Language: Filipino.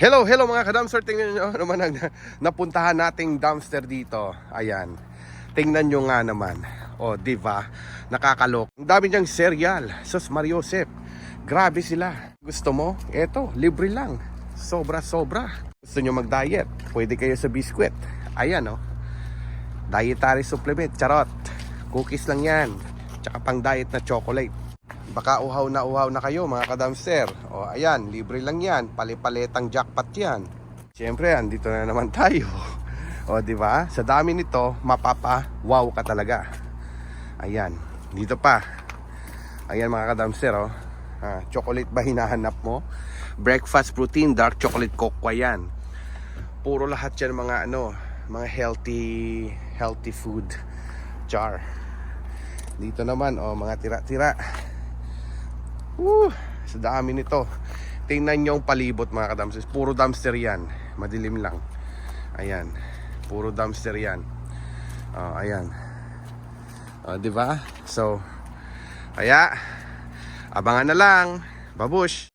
Hello, hello mga ka-dumpster. Tingnan nyo naman ang napuntahan nating dumpster dito. Ayan. Tingnan nyo nga naman. O, di ba? Nakakalok. Ang dami niyang cereal. Sus Mariosep. Grabe sila. Gusto mo? Eto, libre lang. Sobra-sobra. Gusto nyo mag-diet? Pwede kayo sa biskwit. Ayan, oh. Dietary supplement. Charot. Cookies lang yan. Tsaka pang diet na chocolate. Baka uhaw na uhaw na kayo mga kadamster. O ayan, libre lang yan. Palipaletang jackpot yan. Siyempre, andito na naman tayo. O di ba? Sa dami nito, mapapa wow ka talaga. Ayan, dito pa. Ayan mga kadamster, oh. Ah, chocolate ba hinahanap mo? Breakfast protein, dark chocolate cocoa yan. Puro lahat yan mga ano, mga healthy healthy food jar. Dito naman, oh, mga tira-tira. Woo, sa dami nito. Tingnan nyo ang palibot mga kadamsters. Puro dumpster yan. Madilim lang. Ayan. Puro dumpster yan. Oh, ayan. Di ba? So, kaya, abangan na lang. Babush!